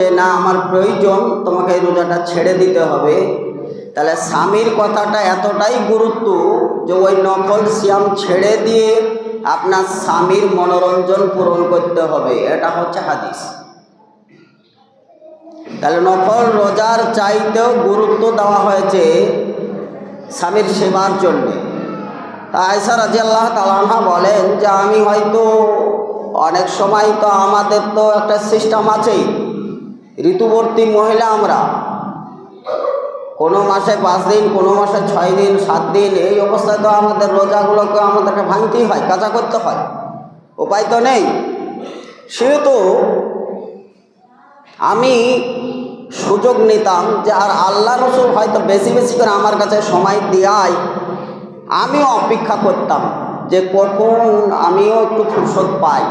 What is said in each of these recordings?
না, আমার প্রয়োজন, তোমাকে এই রোজাটা ছেড়ে দিতে হবে। তাহলে স্বামীর কথাটা এতটাই গুরুত্ব যে, ওই নকল সিয়াম ছেড়ে দিয়ে আপনার স্বামীর মনোরঞ্জন পূরণ করতে হবে। এটা হচ্ছে হাদিস। তাহলে নকল রোজার চাইতেও গুরুত্ব দেওয়া হয়েছে স্বামীর সেবার জন্যে। তা আয়সা রাজি আল্লাহ তালাহা বলেন যে, আমি হয়তো অনেক সময় তো আমাদের তো একটা সিস্টেম আছেই। ঋতুবর্তী মহিলা আমরা। কোনো মাসে পাঁচ দিন, কোনো মাসে ছয় দিন, সাত দিন, এই অবস্থায় তো আমাদের রোজাগুলোকে আমাদেরকে ভাঙতেই হয়, কাজা করতে হয়। উপায় তো নেই। সেহেতু আমি সুযোগ নিতাম যে আর আল্লাহ রসুল হয়তো বেশি বেশি করে আমার কাছে সময় দেওয়ায় আমিও অপেক্ষা করতাম যে কখন আমিও একটু ফুরসত পাই।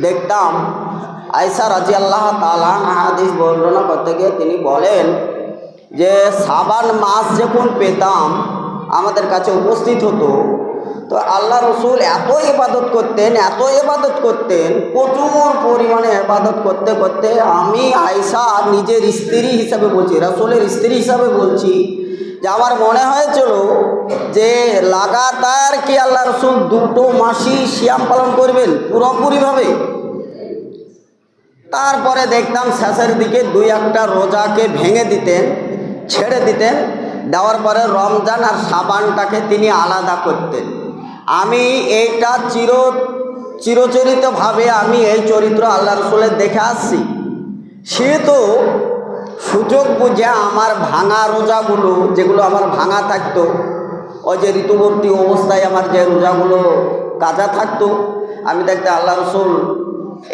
দেখতাম আয়সা রাজি আল্লাহ তালা হাদিস বর্ণনা করতে গিয়ে তিনি বলেন যে সাবান মাস যখন পেতাম, আমাদের কাছে উপস্থিত হতো। তো আল্লাহ রসুল এত ইবাদত করতেন, এত ইবাদত করতেন, প্রচুর পরিমাণে ইবাদত করতে করতে আমি আয়সা নিজের স্ত্রী হিসাবে বলছি, রসুলের স্ত্রী হিসাবে বলছি যে আমার মনে হয়েছিল যে লাগাতার কি আল্লাহ রসুল দুটো মাসি শ্যাম পালন করবেন পুরোপুরিভাবে? তারপরে দেখতাম শেষের দিকে দুই একটা রোজাকে ভেঙে দিতেন, ছেড়ে দিতেন। দেওয়ার পরে রমজান আর সাবানটাকে তিনি আলাদা করতেন। আমি এইটা চির, চিরচরিতভাবে আমি এই চরিত্র আল্লাহ রসুলের দেখে আসছি। সেহেতু সুযোগ বুঝে আমার ভাঙা রোজাগুলো, যেগুলো আমার ভাঙা থাকতো, ওই যে ঋতুবর্তী অবস্থায় আমার যে রোজাগুলো কাজা থাকতো, আমি দেখতে আল্লাহ রসুল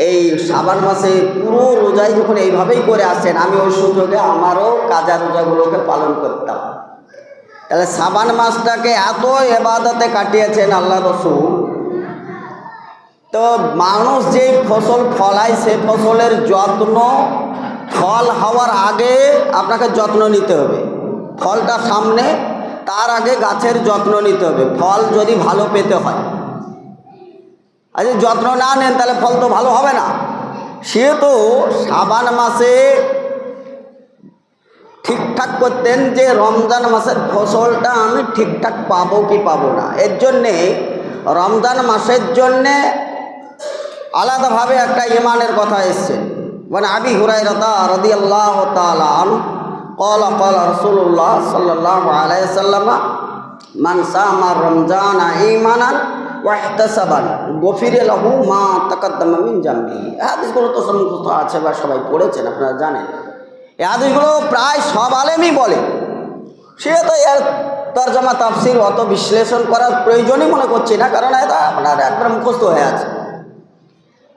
এই সাবান মাসে পুরো রোজাই যখন এইভাবেই করে আসেন, আমি ওই সুযোগে আমারও কাজা রোজাগুলোকে পালন করতাম। তাহলে সাবান মাসটাকে এত এবাদতে কাটিয়েছেন আল্লাহ রসুল। তো মানুষ যেই ফসল ফলায়, সে ফসলের যত্ন, ফল হওয়ার আগে আপনাকে যত্ন নিতে হবে। ফলটা সামনে, তার আগে গাছের যত্ন নিতে হবে। ফল যদি ভালো পেতে হয় আচ্ছা যত্ন না নেন, তাহলে ফল তো ভালো হবে না। সেহেতু সাবান মাসে ঠিকঠাক করতেন যে রমজান মাসের ফসলটা আমি ঠিকঠাক পাবো কি পাবো না। এর জন্যে, রমজান মাসের জন্যে আলাদাভাবে একটা ইমানের কথা এসছে। মানে আবি হুরাইরতা রদি আল্লাহ তালান কল কল রসুল্লাহ সাল্লাহ আলাইসাল্লামা মানসা আমার রমজান ইমানান ওয়াহতাসাবান, গফিরে লাহু মা তাকাদ্দামা মিন জাম্বি। হাদিসগুলো তো সম্মুখস্থ আছে বা সবাই পড়েছেন, আপনারা জানেন। এই হাদিসগুলো প্রায় সব আলেমই বলে। সে তো এর তর্জমা, তাফসির অত বিশ্লেষণ করার প্রয়োজনই মনে করছি না, কারণ এটা আপনার একবার মুখস্থ হয়ে আছে।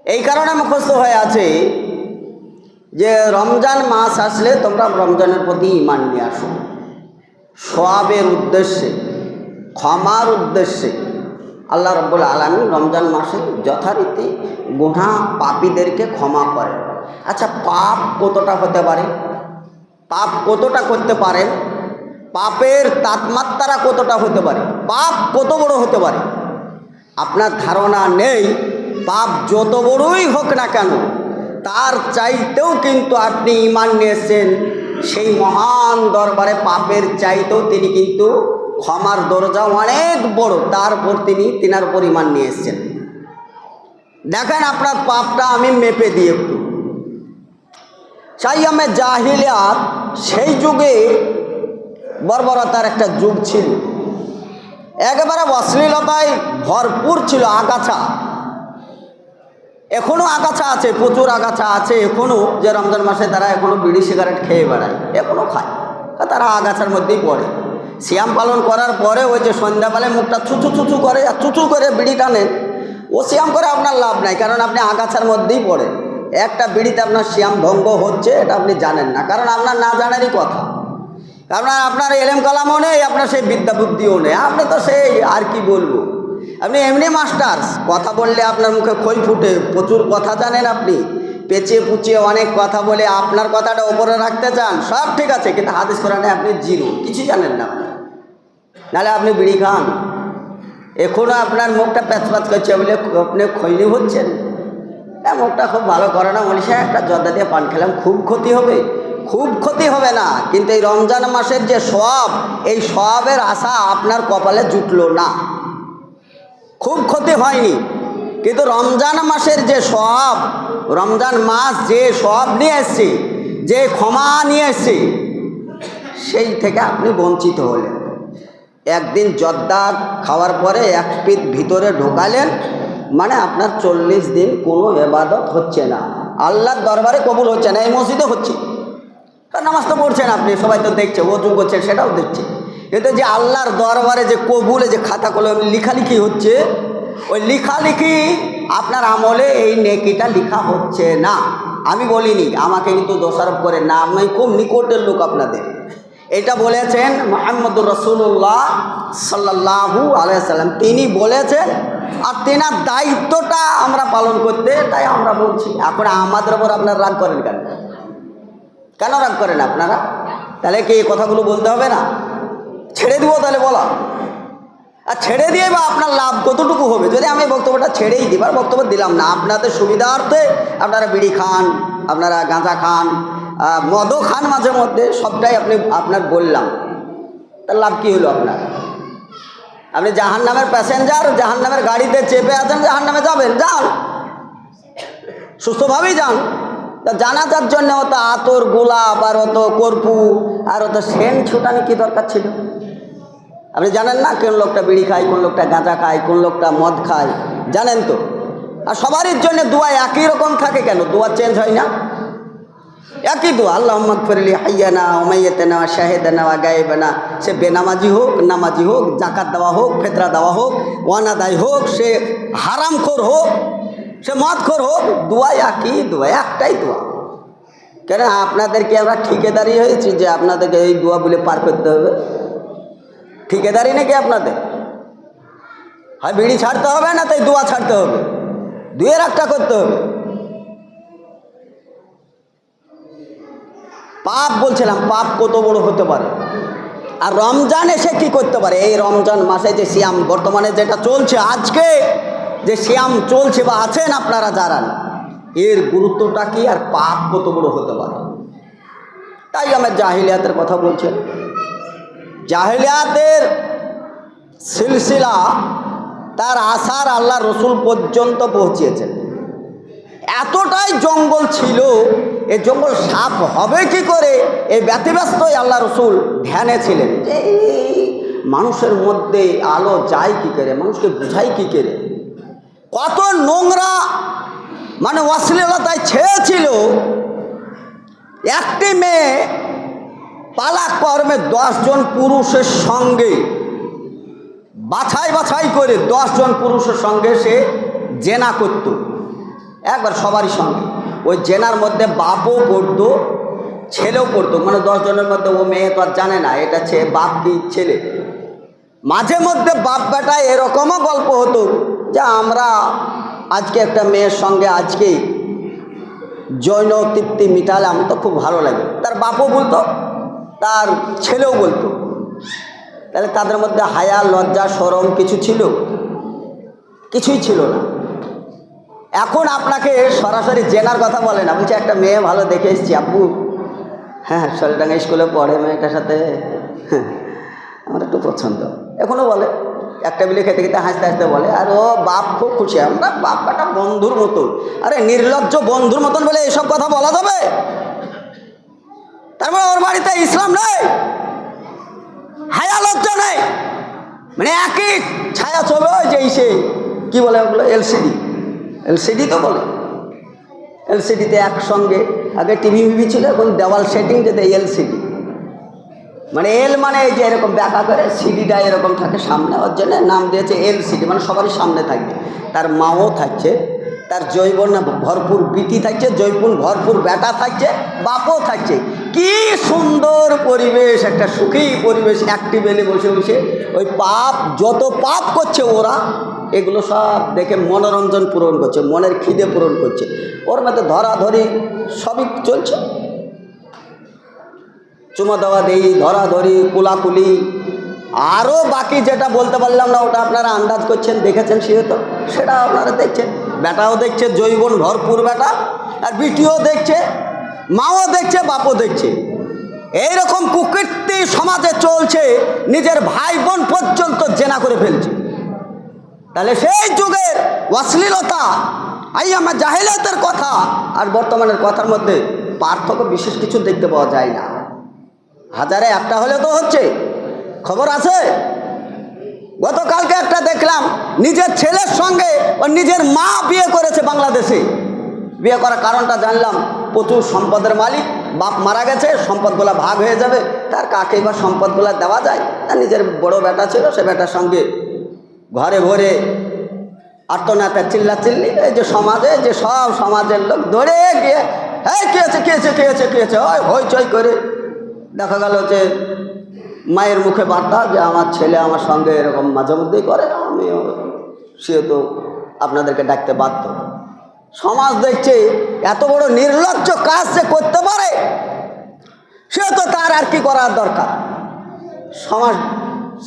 এই কারণে মুখস্থ হয়ে আছে যে রমজান মাস আসলে তোমরা রমজানের প্রতি ইমান নিয়ে আসো। সোয়াবের উদ্দেশ্যে, ক্ষমার উদ্দেশ্যে আল্লাহ রব্বুল আলমী রমজান মাসে যথারীতি গুণা পাপীদেরকে ক্ষমা করে আচ্ছা পাপ কতটা হতে পারে? পাপ কতটা করতে পারেন? পাপের তাপমাত্রা কতটা হতে পারে? পাপ কত বড় হতে পারে? আপনার ধারণা নেই। পাপ যত বড়ই হোক না কেন, তার চাইতেও কিন্তু আপনি ইমান নিয়েছেন। সেই মহান দরবারে পাপের চাইতেও তিনি কিন্তু ক্ষমার দরজা অনেক বড়, তারপর তিনি তিনার পরিমাণ নিয়ে এসছেন। দেখেন আপনার পাপটা আমি মেপে দিয়ে একটু। চাই আমি জাহিলিয়াত সেই যুগে বর্বরতার একটা যুগ ছিল। একেবারে অশ্লীলতায় ভরপুর ছিল আগাছা। এখনও আগাছা আছে, প্রচুর আগাছা আছে এখনও যে রমজান মাসে তারা এখনও বিড়ি সিগারেট খেয়ে বেড়ায় এখনও খায়। তারা আগাছার মধ্যেই পড়ে। শ্যাম পালন করার পরে ওই যে সন্ধ্যাবেলায় মুখটা চুচু চুচু করে আর চুচু করে বিড়ি টানেন ও শ্যাম করে আপনার লাভ নাই, কারণ আপনি আগাছার মধ্যেই পড়েন একটা বিড়িতে আপনার শ্যাম ভঙ্গ হচ্ছে, এটা আপনি জানেন না, কারণ আপনার না জানারই কথা। কারণ আপনার এলেম কালামও নেই, আপনার সেই বিদ্যা বুদ্ধিও নেই, আপনি তো সেই, আর কি বলব? আপনি এমনি মাস্টার্স, কথা বললে আপনার মুখে খই ফুটে, প্রচুর কথা জানেন আপনি। পেঁচিয়ে পুচিয়ে অনেক কথা বলে আপনার কথাটা ওপরে রাখতে চান, সব ঠিক আছে, কিন্তু হাদিস কোরআনে আপনি জিরো, কিছু জানেন না আপনি। নাহলে আপনি বিড়ি খান। এখনও আপনার মুখটা প্যাচ প্যাচ করছে বলে আপনি খৈনি হচ্ছেন। এ, মুখটা খুব ভালো করে না বলিস একটা জর্দা দিয়ে পান খেলাম, খুব ক্ষতি হবে। খুব ক্ষতি হবে না, কিন্তু এই রমজান মাসের যে সব, এই সবের আশা আপনার কপালে জুটলো না। খুব ক্ষতি হয়নি, কিন্তু রমজান মাসের যে সব, রমজান মাস যে সব নিয়ে এসছে, যে ক্ষমা নিয়ে এসছে, সেই থেকে আপনি বঞ্চিত হলেন। একদিন জর্দা খাওয়ার পরে এক পিঠ ভিতরে ঢোকালেন মানে আপনার চল্লিশ দিন কোনো এবাদত হচ্ছে না। আল্লাহর দরবারে কবুল হচ্ছে না, এই মসজিদে হচ্ছে। নামাজ তো পড়ছেন আপনি, সবাই তো দেখছে ওজু করছেন, সেটাও দেখছে। কিন্তু যে আল্লাহর দরবারে যে কবুলে যে খাতা কলম লিখালিখি হচ্ছে, ওই লিখালিখি আপনার আমলে এই নেকিটা লিখা হচ্ছে না। আমি বলিনি, আমাকে কিন্তু দোষারোপ করে না, আমি খুব নিকটের লোক আপনাদের। এটা বলেছেন মোহাম্মদুর রসুল্লাহ সাল্লাহু আলাইসাল্লাম তিনি বলেছেন, আর তেনার দায়িত্বটা আমরা পালন করতে, তাই আমরা বলছি। এখন আমাদের ওপর আপনারা রাগ করেন কেন? কেন রাগ করেন আপনারা? তাহলে কি এই কথাগুলো বলতে হবে না? ছেড়ে দিব তাহলে বলা। আর ছেড়ে দিয়ে বা আপনার লাভ কতটুকু হবে? যদি আমি বক্তব্যটা ছেড়েই দিবার বক্তব্য দিলাম না, আপনাদের সুবিধার্থে আপনারা বিড়ি খান, আপনারা গাঁজা খান মদও খান মাঝে মধ্যে সবটাই আপনি আপনার বললাম। তার লাভ কী হলো আপনার? আপনি জাহান নামের প্যাসেঞ্জার জাহান নামের গাড়িতে চেপে আছেন জাহান নামে যাবেন, যান। সুস্থভাবেই যান। তা জানাজার জন্য অত আতর, গোলাপ, আর অত কর্পু আর অত সেন ছুটানি কি দরকার ছিল? আপনি জানেন না কোন লোকটা বিড়ি খায়, কোন লোকটা গাঁজা খায়, কোন লোকটা মদ খায়? জানেন তো? আর সবারই জন্য দোয়া একই রকম থাকে কেন? দোয়া চেঞ্জ হয় না? একই দোয়া আল্লাহ ফেরলি হাইয়ানা ওমাইয়াতে নেওয়া শাহেদে নেওয়া গায়েবে না সে বেনামাজি হোক, নামাজি হোক জাকাত দেওয়া হোক, ফেতরা দেওয়া হোক ওয়ানাদাই হোক, সে হারামখোর হোক, সে মদখোর হোক, দোয়া একই দোয়া, একটাই দোয়া। কেন আপনাদেরকে আমরা ঠিকাদারি হয়েছি যে আপনাদেরকে এই দোয়া বলে পার করতে হবে? ঠিকাদারি নাকি আপনাদের? হয় বিড়ি ছাড়তে হবে না তাই দোয়া ছাড়তে হবে? দুয়ের একটা করতে হবে? পাপ বলছিলাম, পাপ কত বড় হতে পারে? আর রমজান এসে কি করতে পারে? এই রমজান মাসে যে শ্যাম বর্তমানে যেটা চলছে আজকে, যে শ্যাম চলছে বা আছেন আপনারা যারা এর গুরুত্বটা কি আর পাপ কত বড় হতে পারে? তাই আমার জাহিলিয়াতের কথা বলছেন জাহিলিয়াতের সিলসিলা, তার আশার আল্লাহ রসুল পর্যন্ত পৌঁছিয়েছেন এতটাই জঙ্গল ছিল এই জঙ্গল সাপ হবে কি করে? এই ব্যতিব্যস্তই আল্লাহ রসুল ধ্যানে ছিলেন। যে মানুষের মধ্যে আলো যায় কি করে? মানুষকে বুঝাই কি করে? কত নোংরা মানে অশ্লীলতায় ছেয়েছিল। একটি মেয়ে পালা কর্মে দশজন পুরুষের সঙ্গে, বাছাই বাছাই করে দশজন পুরুষের সঙ্গে সে জেনা করত। একবার সবারই সঙ্গে। ওই জেনার মধ্যে বাপও পড়তো, ছেলেও পড়তো মানে দশজনের মধ্যে ও মেয়ে তো আর জানে না, এটা বাপ কি ছেলে। মাঝে মধ্যে বাপ বেটা এরকমও গল্প হতো যে আমরা আজকে একটা মেয়ের সঙ্গে আজকেই জৈন তৃপ্তি মিটালে আমার তো খুব ভালো লাগে। তার বাপও বলতো, তার ছেলেও বলতো। তাহলে তাদের মধ্যে হায়া, লজ্জা সরম কিছু ছিল? কিছুই ছিল না। এখন আপনাকে সরাসরি জেনার কথা বলে না। বলছে একটা মেয়ে ভালো দেখে এসছি আব্বু। হ্যাঁ সরেডাঙ্গা স্কুলে পড়ে মেয়েটার সাথে। হ্যাঁ, আমার একটু পছন্দ। এখনও বলে একটা বিলে খেতে খেতে হাসতে হাসতে বলে আর ও বাপ খুব খুশি। আমরা বাপ বেটা বন্ধুর মতন। আরে নির্লজ্জ বন্ধুর মতন বলে এসব কথা বলা যাবে? তারপরে ওর বাড়িতে ইসলাম নেই হায়া লজ্জা নেই। মানে একই ছায়া ওই যে সে কী বলে ওগুলো? এলসিডি। এলসিডি তো বলে। এলসিডিতে একসঙ্গে আগে টিভি ভিভি ছিল এখন দেওয়াল সেটিং যেতে এলসিডি। মানে এল মানে এই যে এরকম ব্যাকা করে, সিডিটা এরকম থাকে সামনে, ওর জন্য নাম দিয়েছে এলসিডি মানে সবারই সামনে থাকবে। তার মাও থাকছে, তার জৈবন ভরপুর বিটি থাকছে জৈবন ভরপুর বেটা থাকছে, বাপও থাকছে। কি সুন্দর পরিবেশ, একটা সুখী পরিবেশ অ্যাক্টিভেলি বসে বসে। ওই পাপ, যত পাপ করছে ওরা এগুলো সব দেখে মনোরঞ্জন পূরণ করছে, মনের খিদে পূরণ করছে। ওর মধ্যে ধরাধরি সবই চলছে। চুমা দেওয়া দেই, ধরাধরি, কুলাকুলি। আরও বাকি যেটা বলতে পারলাম না, ওটা আপনারা আন্দাজ করছেন, দেখেছেন সেহেতু সেটা আপনারা দেখছেন। বেটাও দেখছে জৈবন ভরপুর বেটা আর বিটিও দেখছে, মাও দেখছে, বাপও দেখছে। এইরকম কুকীর্তি সমাজে চলছে, নিজের ভাই বোন পর্যন্ত জেনা করে ফেলছে। তাহলে সেই যুগের অশ্লীলতা এই আমার জাহিলাতের কথা, আর বর্তমানের কথার মধ্যে পার্থক্য বিশেষ কিছু দেখতে পাওয়া যায় না। হাজারে একটা হলে তো হচ্ছে। খবর আছে? গতকালকে একটা দেখলাম, নিজের ছেলের সঙ্গে ও নিজের মা বিয়ে করেছে বাংলাদেশে। বিয়ে করার কারণটা জানলাম, প্রচুর সম্পদের মালিক, বাপ মারা গেছে, সম্পদগুলো ভাগ হয়ে যাবে, তার কাকে বা সম্পদগুলো দেওয়া যায়? তার নিজের বড় বেটা ছিল, সে বেটার সঙ্গে ঘরে ভরে আর্তনাথা চিল্লা চিল্লি এই যে সমাজে, যে সব সমাজের লোক ধরে গিয়ে হ্যাঁ কে আছে কে আছে কে আছে কে আছে ওই, হইচই করে। দেখা গেল যে মায়ের মুখে বার্তা যে, আমার ছেলে আমার সঙ্গে এরকম মাঝে মধ্যেই করে, আমিও সে তো আপনাদেরকে ডাকতে বাধ্য। সমাজ দেখছে এত বড় নির্লজ্জ কাজ সে করতে পারে সে তো তার আর কি করার দরকার? সমাজ,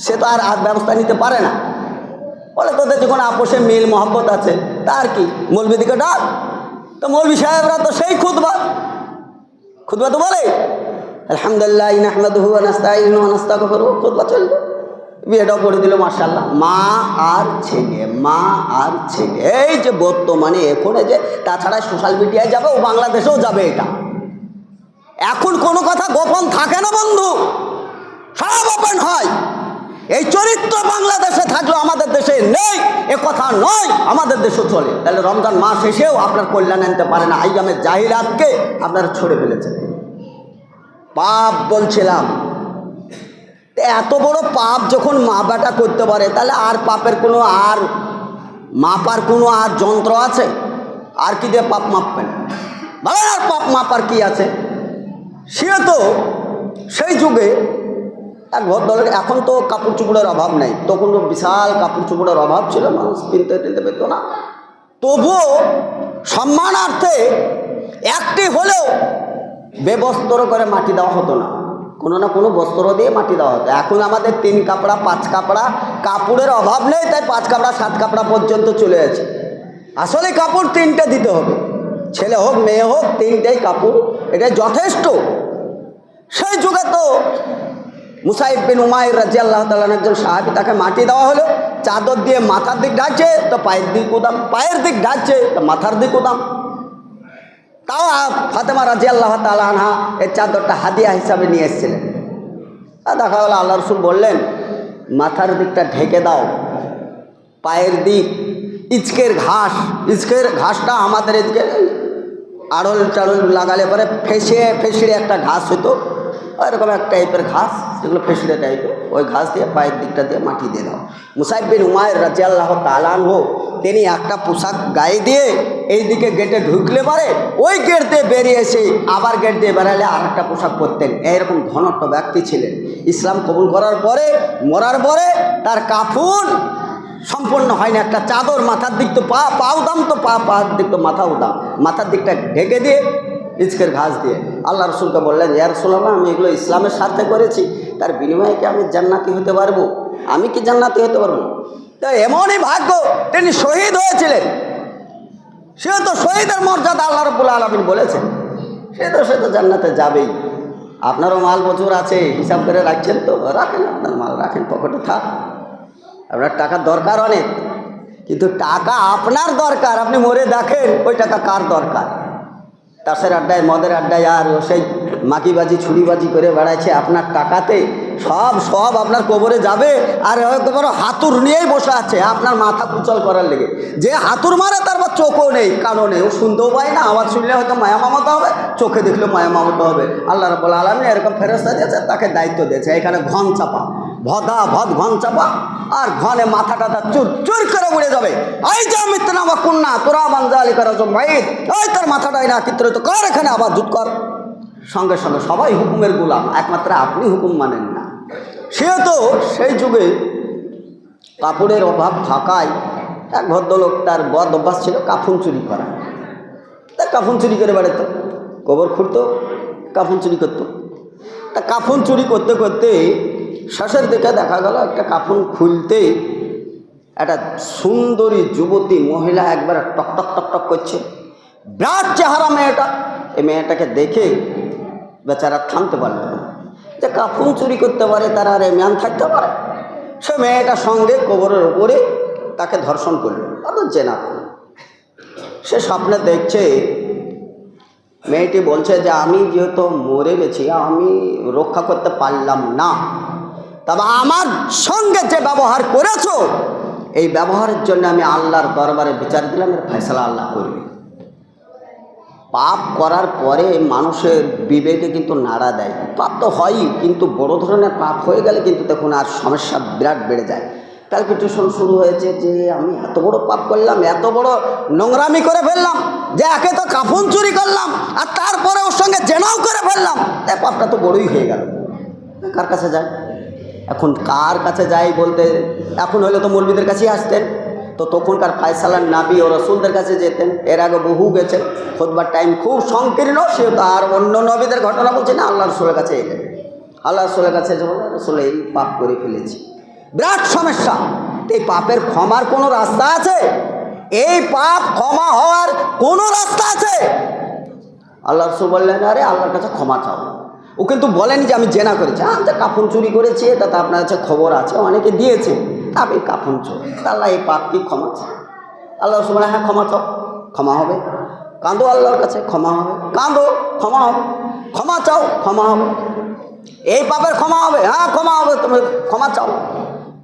সে তো আর ব্যবস্থা নিতে পারে না। বলে, তোদের যখন আপোষে মিল, মহব্বত আছে, তার কি? মৌলবিদিকে ডাক? তো মৌলবি সাহেবরা তো সেই খুদবা খুদবা তো বলে, আলহামদুলিল্লাহ ইনাহমাদুহু ওয়া নাস্তাইনু ওয়া নাস্তাগফিরু খুদবা চলবে বিয়েটাও করে দিল মার্শাল্লাহ মা আর ছেলে, মা আর ছেলে। এই যে বর্তমানে এখন যে, তাছাড়া সোশ্যাল মিডিয়ায় যাবে, ও বাংলাদেশেও যাবে এটা। এখন কোনো কথা গোপন থাকে না, বন্ধু। সব ওপেন হয়। এই চরিত্র বাংলাদেশে থাকলেও আমাদের দেশে নেই, এ কথা নয়, আমাদের দেশেও চলে। তাহলে রমজান মাস এসেও আপনার কল্যাণ আনতে পারে না। আইয়ামের জাহিরাতকে আপনারা ছড়ে ফেলেছেন। পাপ বলছিলাম। এত বড় পাপ যখন মা করতে পারে, তাহলে আর পাপের কোনো আর মাপার কোনো আর যন্ত্র আছে? আর কি দিয়ে পাপ মাপবেন? বলেন আর পাপ মাপার কি আছে? সে তো সেই যুগে এক ভদ্রলোক এখন তো কাপড় চুপড়ের অভাব নেই। তখন তো বিশাল কাপড় চুপড়ের অভাব ছিল, মানুষ কিনতে টিনতে পেত না। তবুও সম্মানার্থে একটি হলেও বেবস্ত্র করে মাটি দেওয়া হতো না। কোনো না কোনো বস্ত্র দিয়ে মাটি দেওয়া হতো। এখন আমাদের তিন কাপড়া, পাঁচ কাপড়া, কাপড়ের অভাব নেই, তাই পাঁচ কাপড়া, সাত কাপড়া পর্যন্ত চলে আছে আসলে কাপড় তিনটে দিতে হবে। ছেলে হোক, মেয়ে হোক, তিনটেই কাপড়। এটা যথেষ্ট। সেই যুগে তো মুসাইব বিন উমাইর রাজি আল্লাহ তালার একজন সাহাবি তাকে মাটি দেওয়া হলো। চাদর দিয়ে মাথার দিক ঢাকছে তো পায়ের দিক উদাম, পায়ের দিক ঢাকছে তো মাথার দিক উদাম। তাও ফাতেমা রাজি আল্লাহ তালানহা এই চাদরটা হাদিয়া হিসাবে নিয়ে এসেছিলেন। আর দেখা গেলো আল্লাহ রসুল বললেন, মাথার দিকটা ঢেকে দাও, পায়ের দিক, ইচকের ঘাস, ইচকের ঘাসটা আমাদের এদিকে আড়ল টাড়ল লাগালে পরে ফেঁসে, ফেসড়ে একটা ঘাস হতো এরকম এক টাইপের ঘাস। যেগুলো ফেসড়ে টাইপের ওই ঘাস দিয়ে পায়ের দিকটা দিয়ে মাটি দিয়ে দাও। মুসাইব বিন উমায়ের রাজি আল্লাহ তালান হোক তিনি একটা পোশাক গায়ে দিয়ে এই দিকে গেটে ঢুকলে পারে, ওই গেট দিয়ে বেরিয়ে এসে আবার গেট দিয়ে বেড়ালে আর একটা পোশাক পরতেন। এইরকম ঘনত্ব ব্যক্তি ছিলেন। ইসলাম কবুল করার পরে, মরার পরে তার কাফুন সম্পূর্ণ হয়নি একটা চাদর মাথার দিক তো পা পাও দাম তো পা পার দিক তো মাথাও দাম মাথার দিকটা ঢেকে দিয়ে ইচকের ঘাস দিয়ে। আল্লাহ রসুলকে বললেন, ইয়া রসুল্লাহ আমি এগুলো ইসলামের স্বার্থে করেছি। তার বিনিময়ে কি আমি জান্নাতি হতে পারব? আমি কি জান্নাতি হতে পারব? তো এমনই ভাগ্য তিনি শহীদ হয়েছিলেন। সে তো শহীদের মর্যাদা আল্লাহ রবুল্লা আলমিন বলেছেন। সে তো সে তো জান্নাতে যাবেই। আপনারও মাল প্রচুর আছে, হিসাব করে রাখছেন তো, রাখেন আপনার মাল, রাখেন, পকেটে থাক। আপনার টাকার দরকার অনেক, কিন্তু টাকা আপনার দরকার, আপনি মরে দেখেন, ওই টাকা কার দরকার? তাসের আড্ডায়, মদের আড্ডায় আর ও সেই মাকিবাজি, ছুরিবাজি করে বেড়াচ্ছে আপনার টাকাতে। সব সব আপনার কবরে যাবে আর একেবারে হাতুর নিয়েই বসে আছে, আপনার মাথা কুচল করার লেগে। যে হাতুর মারে, তার বা চোখও নেই, কানও নেই। ও শুনতেও পায় না, আওয়াজ শুনলে হয়তো মায়া হবে, চোখে দেখলে মায়া মামতা হবে। আল্লাহ রব্বুল আলমী এরকম ফেরস্তা দিয়েছে, তাকে দায়িত্ব দিয়েছে। এখানে ঘন চাপা। ভদা ভদ ঘন চাপা, আর ঘনে মাথা টাথা চুর চুর করে উড়ে যাবে। এই যে মিত্রা বা কন্যা, তোরা বাঞ্জা আলী করা মাইদ ওই তোর মাথাটাই না চিত্রিত কর, এখানে আবার জুত কর। সঙ্গে সঙ্গে সবাই হুকুমের গোলাম, একমাত্র আপনি হুকুম মানেন না। সে তো সেই যুগে কাপড়ের অভাব থাকায় এক ভদ্রলোক তার বদ অভ্যাস ছিল কাফুন চুরি করা। তা কাফুন চুরি করে বেড়াতো, গোবর খুঁড়তো, কাফুন চুরি করতো। তা কাফুন চুরি করতে করতে শেষের দিকে দেখা গেল, একটা কাফুন খুলতে একটা সুন্দরী যুবতী মহিলা একবারে টক টক টক টক করছে। বিরাট চেহারা মেয়েটা। এই মেয়েটাকে দেখে বেচারা থামতে পারল যে কাফুন চুরি করতে পারে, তারা আর ম্যান থাকতে পারে। সে মেয়েটার সঙ্গে কবরের উপরে তাকে ধর্ষণ করল। আর জেনা করল সে স্বপ্নে দেখছে, মেয়েটি বলছে যে, আমি যেহেতু মরে গেছি, আমি রক্ষা করতে পারলাম না। তবে আমার সঙ্গে যে ব্যবহার করেছ, এই ব্যবহারের জন্য আমি আল্লাহর দরবারে বিচার দিলাম, এর ফয়সলা আল্লাহ করবে। পাপ করার পরে মানুষের বিবেকে কিন্তু নাড়া দেয়। পাপ তো হয়ই, কিন্তু বড় ধরনের পাপ হয়ে গেলে কিন্তু তখন আর সমস্যা বিরাট বেড়ে যায়। ক্যালকুলেশন শুরু হয়েছে যে আমি এত বড় পাপ করলাম, এত বড় নোংরামি করে ফেললাম, যে একে তো কাফন চুরি করলাম, আর তারপরে ওর সঙ্গে জেনাও করে ফেললাম। তাই পাপটা তো বড়ই হয়ে গেল। কার কাছে যায়? এখন কার কাছে যাই বলতে, এখন হলে তো মৌলবীদের কাছেই আসতেন। তো তখনকার ফায়সালার নাবি ও রসুলদের কাছে যেতেন। এর আগে বহু গেছে। খোদবার টাইম খুব সংকীর্ণ সে তো আর অন্য নবীদের ঘটনা বলছে না, আল্লাহ রসুলের কাছে এলেন আল্লাহ রসুলের কাছে রসুল এই পাপ করে ফেলেছি। বিরাট সমস্যা। এই পাপের ক্ষমার কোনো রাস্তা আছে? এই পাপ ক্ষমা হওয়ার কোনো রাস্তা আছে? আল্লাহ রসুল বললেন, আরে আল্লাহর কাছে ক্ষমা চাও। ও কিন্তু বলেনি যে আমি জেনা করেছি। হ্যাঁ যে কাফন চুরি করেছি, এটা তো আপনার কাছে খবর আছে, অনেকে দিয়েছে। তা আমি কাফন চোর। তা আল্লাহ এই পাপ কি ক্ষমা আল্লাহ রসুল হ্যাঁ ক্ষমা চাও। ক্ষমা হবে। কাঁদো আল্লাহর কাছে, ক্ষমা হবে। কাঁদো, ক্ষমা হবে। ক্ষমা চাও, ক্ষমা হবে। এই পাপের ক্ষমা হবে। হ্যাঁ ক্ষমা হবে, তুমি ক্ষমা চাও।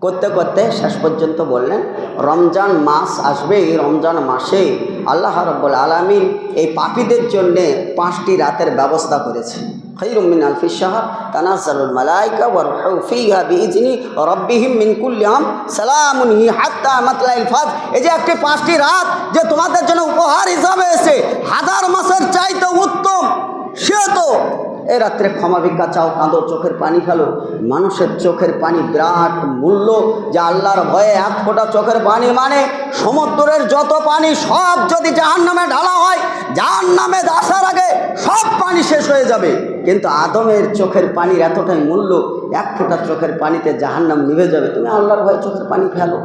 করতে করতে শেষ পর্যন্ত বললেন, রমজান মাস আসবে, এই রমজান মাসে আল্লাহ রব্বুল আলমিন এই পাপীদের জন্যে পাঁচটি রাতের ব্যবস্থা করেছে খৈরুমিন আলফি সাহা তানাজালুল মালাইকা ওয়ার ফিহা বিইজনি রব্বিহিম মিন কুল্লিয়াম সালামুন হি হাত্তা মাতলাইল ফাজ এই যে একটি পাঁচটি রাত যে তোমাদের জন্য উপহার হিসাবে এসে হাজার মাসের চাইতে উত্তম, সে তো এ রাত্রে ক্ষমা ভিক্ষা চাও, কাঁদো, চোখের পানি ফেলো। মানুষের চোখের পানি বিরাট মূল্য, যে আল্লাহর ভয়ে এক ফোঁটা চোখের পানি মানে সমুদ্রের যত পানি, সব যদি জাহান নামে ঢালা হয় জাহান নামে আসার আগে সব পানি শেষ হয়ে যাবে। কিন্তু আদমের চোখের পানির এতটাই মূল্য, এক ফোঁটা চোখের পানিতে জাহান্নাম নিভে যাবে। তুমি আল্লাহর ভয়ে চোখের পানি ফেলো।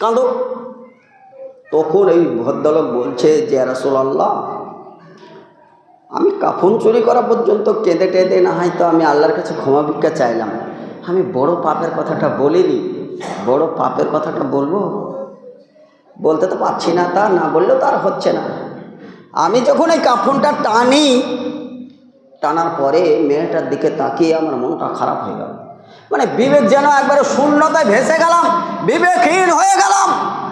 কাঁদো। তখন এই ভদ্রলোক বলছে, যে রাসূলুল্লাহ আমি কাফন চুরি করা পর্যন্ত কেঁদে টেঁদে না হয়তো আমি আল্লাহর কাছে ক্ষমা ভিক্ষা চাইলাম। আমি বড় পাপের কথাটা বলিনি। বড় পাপের কথাটা বলব? বলতে তো পারছি না তা, না বললেও তার হচ্ছে না। আমি যখন এই কাফনটা টানি, টানার পরে মেয়েটার দিকে তাকিয়ে আমার মনটা খারাপ হয়ে গেল। মানে বিবেক যেন একবারে শূন্যতায় ভেসে গেলাম, বিবেকহীন হয়ে গেলাম।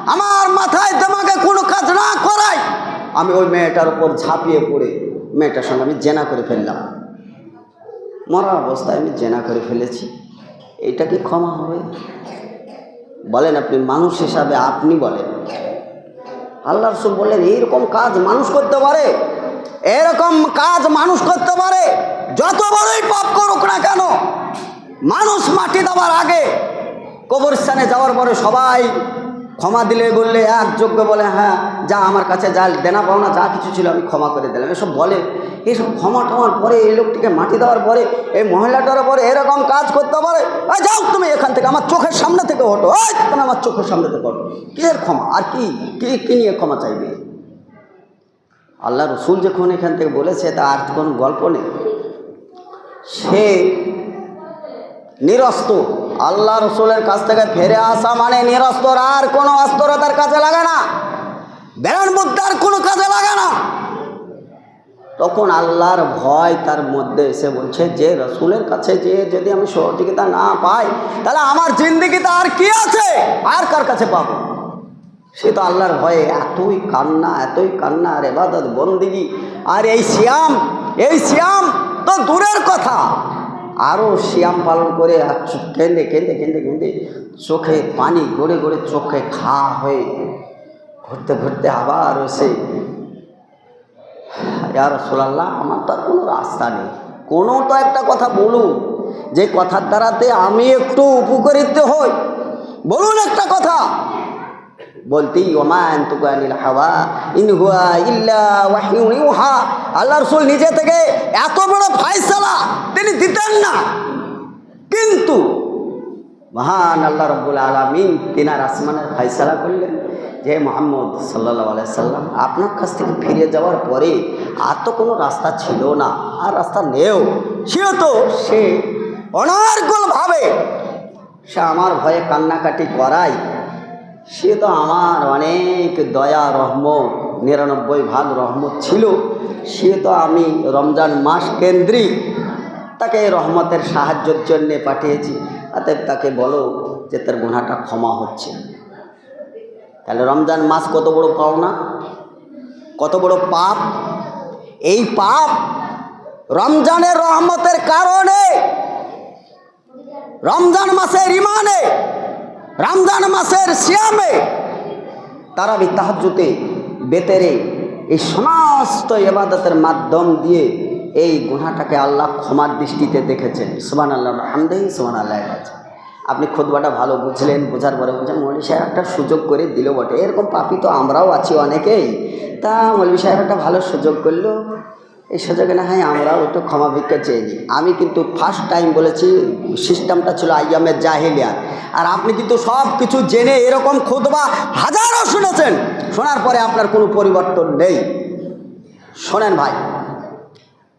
আমার মাথায় তোমাকে কোনো কাজ না করাই আমি ওই মেয়েটার উপর ঝাঁপিয়ে পড়ে মেয়েটার সঙ্গে আমি জেনা করে ফেললাম। মরা অবস্থায় আমি জেনা করে ফেলেছি। এটা কি ক্ষমা হবে? বলেন আপনি, মানুষ হিসাবে আপনি বলেন। আল্লাহ রসুল বললেন, এইরকম কাজ মানুষ করতে পারে, এরকম কাজ মানুষ করতে পারে, যত বড়ই পাপ করুক না কেন, মানুষ মাটি দেওয়ার আগে কবরস্থানে যাওয়ার পরে সবাই ক্ষমা দিলে বললে এক যোগ্য বলে হ্যাঁ যা আমার কাছে, যা দেনা পাওনা, যা কিছু ছিল, আমি ক্ষমা করে দিলাম। এসব বলে এইসব ক্ষমা টমার পরে এই লোকটিকে মাটি দেওয়ার পরে, এই মহিলাটার পরে এরকম কাজ করতে পারে? যাও তুমি এখান থেকে, আমার চোখের সামনে থেকে হটো তুমি আমার চোখের সামনে থেকে হটো কি এর ক্ষমা? আর কি কি নিয়ে ক্ষমা চাইবে? আল্লাহ রসুল যখন এখান থেকে বলেছে, তা আর কোনো গল্প নেই। সে নিরস্ত আল্লাহ রসুলের কাছ থেকে ফিরে আসা মানে নিরস্তর, আর কোনো অস্ত্র তার কাছে লাগে না। ব্যান মুদ্রার কোনো কাজে লাগে না। তখন আল্লাহর ভয় তার মধ্যে এসে বলছে, যে রসুলের কাছে যে যদি আমি সহযোগিতা না পাই, তাহলে আমার জিন্দিগিতে আর কি আছে? আর কার কাছে পাবো? সে তো আল্লাহর ভয়ে এতই কান্না এতই কান্না, আর এবাদত বন্দিগি, আর এই শ্যাম এই শ্যাম তো দূরের কথা। আরও শ্যাম পালন করে আর কেঁদে কেঁদে কেঁদে কেঁদে চোখে পানি গড়ে গড়ে চোখে খা হয়ে ঘুরতে ঘুরতে আবার এসে ইয়ার সোলাল্লাহ আমার তো আর কোনো রাস্তা নেই। কোনো তো একটা কথা বলুন, যে কথার দ্বারাতে আমি একটু উপকৃত হই। বলুন একটা কথা। বলতেই ওমান তুকানিল হাওয়া, ইন হুয়া ইল্লা ওয়াহিউন ইউহা। আল্লাহ রসুল নিজে থেকে এত বড় ফায়সালা তিনি দিতেন না। কিন্তু মহান আল্লাহ রব্বুল আলমিন তিনার আসমানের ফাইসালা করলেন যে, মোহাম্মদ সাল্লাহ সাল্লাম, আপনার কাছ থেকে ফিরে যাওয়ার পরে আর তো কোনো রাস্তা ছিল না, আর রাস্তা নেও। সেও তো সে অনার্গলভাবে সে আমার ভয়ে কান্নাকাটি করায় সে তো আমার অনেক দয়া, রহমত, নিরানব্বই ভাগ রহমত ছিল। সে তো আমি রমজান মাস কেন্দ্রিক তাকে রহমতের সাহায্যের জন্যে পাঠিয়েছি। অতএব তাকে বলো যে তার গুণাটা ক্ষমা হচ্ছে। তাহলে রমজান মাস কত বড় পাওনা কত বড় পাপ। এই পাপ রমজানের রহমতের কারণে, রমজান মাসের ইমানে রমজান মাসের সিয়ামে তারা তাহাজুতে বেতেরে এই সমস্ত এবাদতের মাধ্যম দিয়ে এই গুনাটাকে আল্লাহ ক্ষমার দৃষ্টিতে দেখেছেন। সুবান আল্লাহ হামদেহি সুবান আল্লাহ আপনি খুদবাটা ভালো বুঝলেন, বোঝার পরে বলছেন, মৌলী সাহেব একটা সুযোগ করে দিল বটে। এরকম পাপি তো আমরাও আছি অনেকেই। তা মৌলী সাহেব একটা ভালো সুযোগ করল। এই সুযোগে না হয় আমরাও একটু ক্ষমা ভিক্ষা চেয়ে নিই। আমি কিন্তু ফার্স্ট টাইম বলেছি সিস্টেমটা ছিল আইয়ামের জাহেলিয়া। আর আপনি কিন্তু সব কিছু জেনে এরকম খুদবা হাজারো শুনেছেন। শোনার পরে আপনার কোনো পরিবর্তন নেই। শোনেন ভাই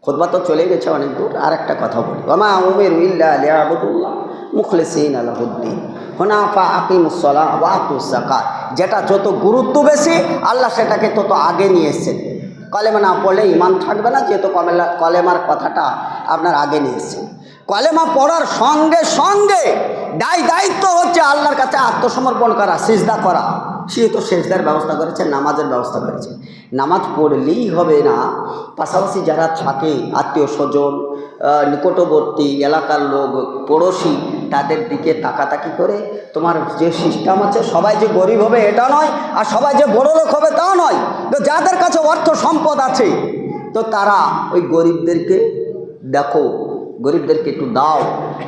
খুদবা তো চলে গেছে অনেক দূর। আর একটা কথা বলি। ওমা উমের আবদুল্লাহ মুখলেসিন আলাহুদ্দিন হোনাফা আকিমুসলা ওয়াতু জাকাত যেটা যত গুরুত্ব বেশি, আল্লাহ সেটাকে তত আগে নিয়ে এসছেন। কলেমা না পড়লে ইমান থাকবে না, যেহেতু কমেলা কলেমার কথাটা আপনার আগে নিয়ে এসছেন কলেমা পড়ার সঙ্গে সঙ্গে দায় দায়িত্ব হচ্ছে আল্লাহর কাছে আত্মসমর্পণ করা, সিজদা করা। সে তো সেজদার ব্যবস্থা করেছে, নামাজের ব্যবস্থা করেছে। নামাজ পড়লেই হবে না, পাশাপাশি যারা থাকে, আত্মীয় স্বজন নিকটবর্তী এলাকার লোক, পড়োশি তাদের দিকে তাকাতাকি করে, তোমার যে সিস্টেম আছে, সবাই যে গরিব হবে এটা নয়, আর সবাই যে বড় লোক হবে তা নয়। তো যাদের কাছে অর্থ সম্পদ আছে, তো তারা ওই গরিবদেরকে দেখো গরিবদেরকে একটু দাও,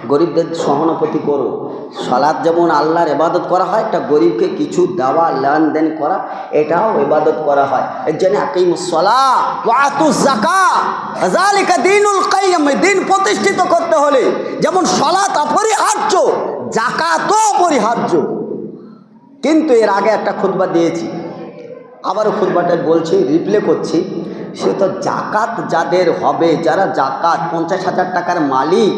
গরিবদের সহানুভূতি করো। সলাদ যেমন আল্লাহর এবাদত করা হয়, একটা গরিবকে কিছু দেওয়া, লেনদেন করা, এটাও এবাদত করা হয়। এর জন্য জালিকা দিনুল দিন প্রতিষ্ঠিত করতে হলে যেমন সলাত অপরিহার্য জাকাতও অপরিহার্য। কিন্তু এর আগে একটা খুতবা দিয়েছি। আবারও খুতবাটা বলছি রিপ্লে করছি। সে তো জাকাত যাদের হবে, যারা জাকাত পঞ্চাশ হাজার টাকার মালিক,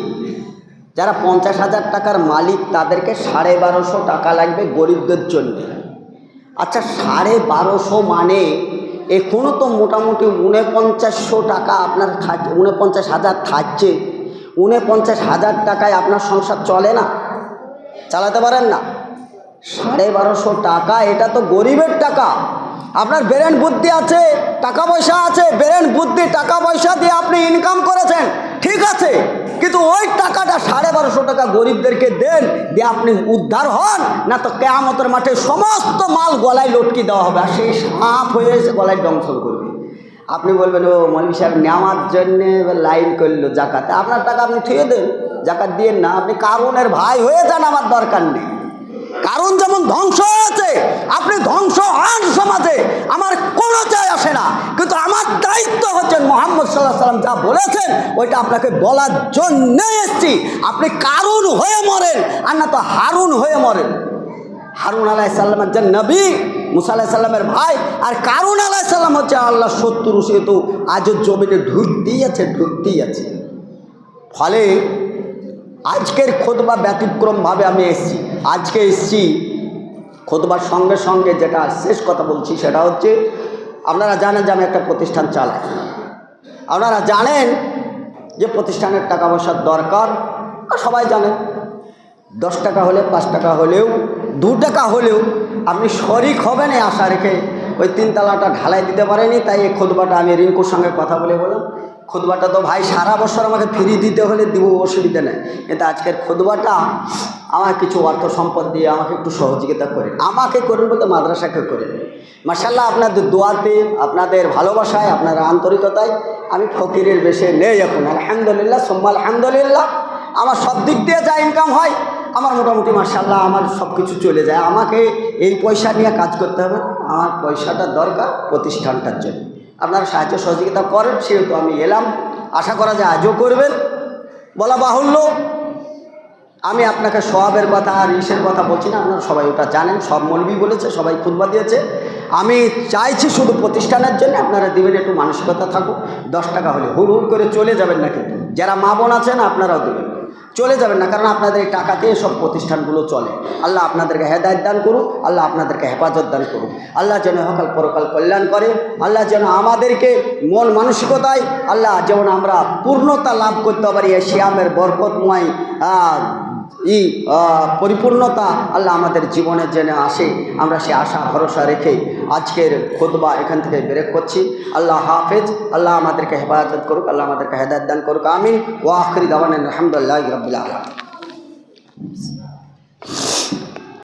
যারা পঞ্চাশ হাজার টাকার মালিক, তাদেরকে সাড়ে বারোশো টাকা লাগবে গরিবদের জন্য। আচ্ছা সাড়ে বারোশো মানে এখনও তো মোটামুটি উনপঞ্চাশশো টাকা আপনার থাকে, উনপঞ্চাশ হাজার থাকছে। উনপঞ্চাশ হাজার টাকায় আপনার সংসার চলে না? চালাতে পারেন না? সাড়ে বারোশো টাকা, এটা তো গরিবের টাকা। আপনার ব্রেন বুদ্ধি আছে, টাকা পয়সা আছে, ব্রেন বুদ্ধি, টাকা পয়সা দিয়ে আপনি ইনকাম করেছেন, ঠিক আছে, কিন্তু ওই টাকাটা সাড়ে বারোশো টাকা গরিবদেরকে দেন, দিয়ে আপনি উদ্ধার হন, না তো কেয়ামতের মাঠে সমস্ত মাল গলায় লটকি দেওয়া হবে, আর সেই সাপ হয়ে এসে গলায় দংশন করবে। আপনি বলবেন, ও মৌলী সাহেব, নেওয়ার জন্যে লাইন করল জাকাতে। আপনার টাকা আপনি থুয়ে দেন, জাকাত দিয়ে না, আপনি কারণের ভাই হয়ে যান, আমার দরকার নেই। কারণ যেমন ধ্বংস হয়েছে। আপনি ধ্বংস হন সমাজে। আমার কোনো যায় আসে না। কিন্তু আমার দায়িত্ব হচ্ছেন মোহাম্মদ সাল্লাহ সাল্লাম যা বলেছেন, ওইটা আপনাকে বলার জন্যে এসছি। আপনি কারুন হয়ে মরেন, আর না তো হারুন হয়ে মরেন। হারুন আলাহ সাল্লামের যে নবী, মুসা আলাহ সাল্লামের ভাই, আর কারুন আলাহ সাল্লাম হচ্ছে আল্লাহ শত্রু সে তো আজও জমিনে ঢুকতেই আছে ঢুকতেই আছে ফলে আজকের খোদবা ব্যতিক্রমভাবে আমি এসেছি। আজকে এসেছি খোদবার সঙ্গে সঙ্গে যেটা শেষ কথা বলছি সেটা হচ্ছে, আপনারা জানেন যে আমি একটা প্রতিষ্ঠান চালাই। আপনারা জানেন যে প্রতিষ্ঠানের টাকা পয়সার দরকার সবাই জানেন দশ টাকা হলে, পাঁচ টাকা হলেও, দু টাকা হলেও আপনি শরিক হবেন এই আশা রেখে ওই তিনতলাটা ঢালাই দিতে পারেনি, তাই এই খোদবাটা আমি রিঙ্কুর সঙ্গে কথা বলে বললাম। খুদবাটা তো ভাই সারা বছর আমাকে ফ্রি দিতে হলে দিব, অসুবিধা নেই। কিন্তু আজকের খুদবাটা আমার কিছু অর্থ সম্পদ দিয়ে আমাকে একটু সহযোগিতা করেন। আমাকে করেন বলতে মাদ্রাসাকে করেন। মার্শাল্লাহ আপনাদের দোয়াতে আপনাদের ভালোবাসায় আপনার আন্তরিকতায় আমি ফকিরের বেশে নেই এখন। আলহামদুলিল্লাহ, সোম্মা আলহামদুলিল্লাহ। আমার সব দিক দিয়ে যা ইনকাম হয়, আমার মোটামুটি মার্শাল্লাহ আমার সব কিছু চলে যায়। আমাকে এই পয়সা নিয়ে কাজ করতে হবে আমার পয়সাটা দরকার প্রতিষ্ঠানটার জন্য। আপনারা সাহায্য সহযোগিতা করেন, সেহেতু আমি এলাম। আশা করা যায় আজও করবেন। বলা বাহুল্য, আমি আপনাকে সবের কথা আর ইসের কথা বলছি না, আপনারা সবাই ওটা জানেন, সব মলবি বলেছে, সবাই খুদবা দিয়েছে। আমি চাইছি শুধু প্রতিষ্ঠানের জন্য, আপনারা দেবেন, একটু মানসিকতা থাকুক। দশ টাকা হলে হুড় হুড় করে চলে যাবেন না কিন্তু। যারা মা বোন আছেন, আপনারাও দেবেন। চলে যাবে না, কারণ আপনাদের এই টাকাতে সব প্রতিষ্ঠানগুলো চলে। আল্লাহ আপনাদেরকে হেদায়ত দান করুক, আল্লাহ আপনাদেরকে হেফাজত দান করুক। আল্লাহ যেন হকাল পরকাল কল্যাণ করে, আল্লাহ যেন আমাদেরকে মন মানসিকতায়, আল্লাহ যেমন আমরা পূর্ণতা লাভ করতে পারি এই শ্যামের বরকতময় ই পরিপূর্ণতা আল্লাহ আমাদের জীবনে যেন আসে, আমরা সে আশা, ভরসা রেখে আজকের খোদবা এখান থেকে বেরেক করছি। আল্লাহ হাফেজ, আল্লাহ আমাদেরকে হেফাজত করুক, আল্লাহ আমাদেরকে হেদায়ত দান করুক, আমিন। ওয়াখরি দাওয়ান আলহামদুলিল্লাহ রবিল্লা